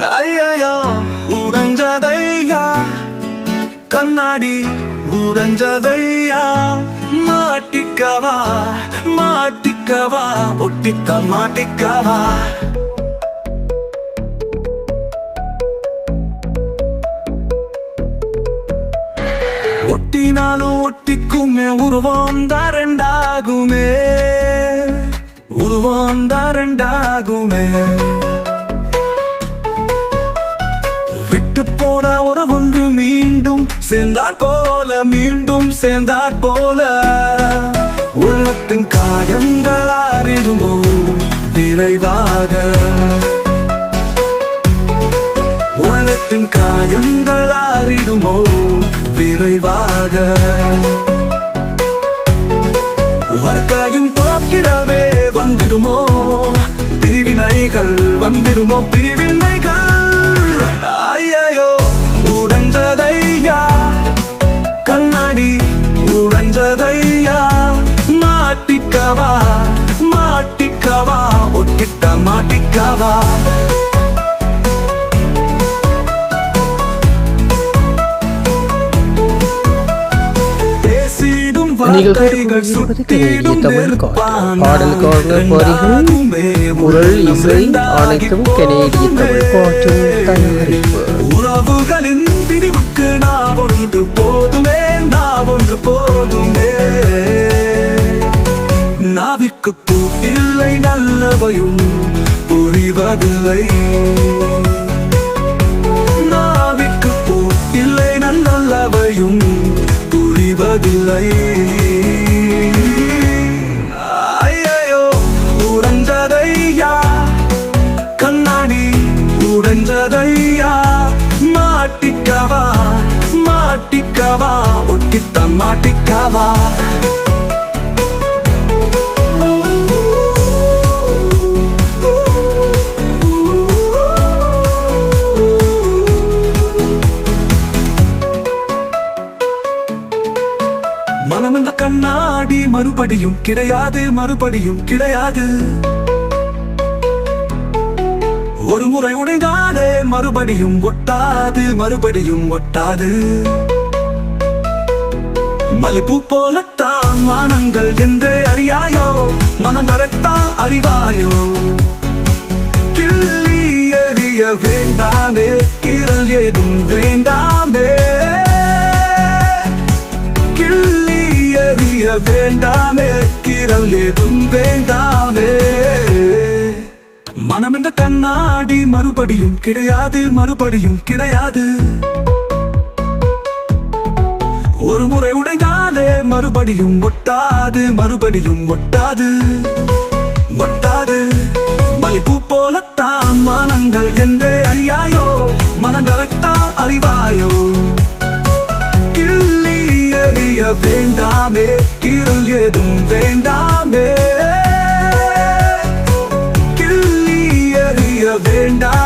ஐயோ உடஞ்சதையா கண்ணாடி உடஞ்சதையா மாட்டிக்கவா மாட்டிக்கவா? ஒட்டிக்க மாட்டிக்கவா? ஒட்டினாலும் ஒட்டிக்குமே உருவம் தரண்டாகுமே. உருவம் தரண்டாகுமே. உறவொன்று மீண்டும் சேர்ந்தார் போல மீண்டும் சேர்ந்தார் போல. உள்ளத்தின் காயங்கள் அறிதுமோ நிறைவாக. உள்ளத்தின் காயங்கள் அறிதுமோ விரைவாக. வர்க்காயும் பார்க்கிறவே வந்திடுமோ? பிரிவினைகள் வந்திடுமோ? பிரிவினைகள் உடஞ்சதையா மாட்டிக்கவா? மாட்டிக்கவா? ஒட்டிட்ட மாட்டிக்கவா? தமிழ் நெருப்பான பாடல் கார்னர் வரிகள் குரல் இசை அனைத்தும் கனேடிய தமிழ் பாட்டின் தயாரிப்பு. உறவுகளின் பிரிவுக்கு நான் ஒன்று போதுமே. போதுமே. நாவிக்கு பூ இல்லை நல்லவையும் புரிவதில்லை. நாவிக்கு பூ இல்லை நல்லவையும் புரிவதில்லை. ஐயையோ உடஞ்சதையா? கண்ணாடி உடஞ்சதையா? மாட்டிக்கவா? மாட்டிக்கவா? ஒட்டித்தான் மாட்டிக்கவா? மனம் கண்ணாடி மறுபடியும் கிடையாது மறுபடியும் கிடையாது. ஒரு முறை உடைந்தாலே மறுபடியும் ஒட்டாது மறுபடியும் ஒட்டாது. மலைப்பூ போலத்தான் வானங்கள் என்று அறியாயோ? மனம் வரத்தான் அறிவாயோ? கிள்ளி எறிய வேண்டாமே கிரல் ஏதும் வேண்டாமே. கிள்ளி எறிய வேண்டாமே கிரல் ஏதும் வேண்டாமே. மனம் என்ற கண்ணாடி மறுபடியும் கிடையாது மறுபடியும் கிடையாது. ஒரு முறை உடைந்தாலே மறுபடியும் ஒட்டாது மறுபடியும் ஒட்டாது. ஒட்டாது. மலிப்பு போலத்தான் மனங்கள் என்று அறியாயோ? மனங்களைத்தான் அறிவாயோ? கிள்ளி எறிய வேண்டாமே இருள் ஏதும் வேண்டாமே. கிள்ளி எறிய வேண்டாம்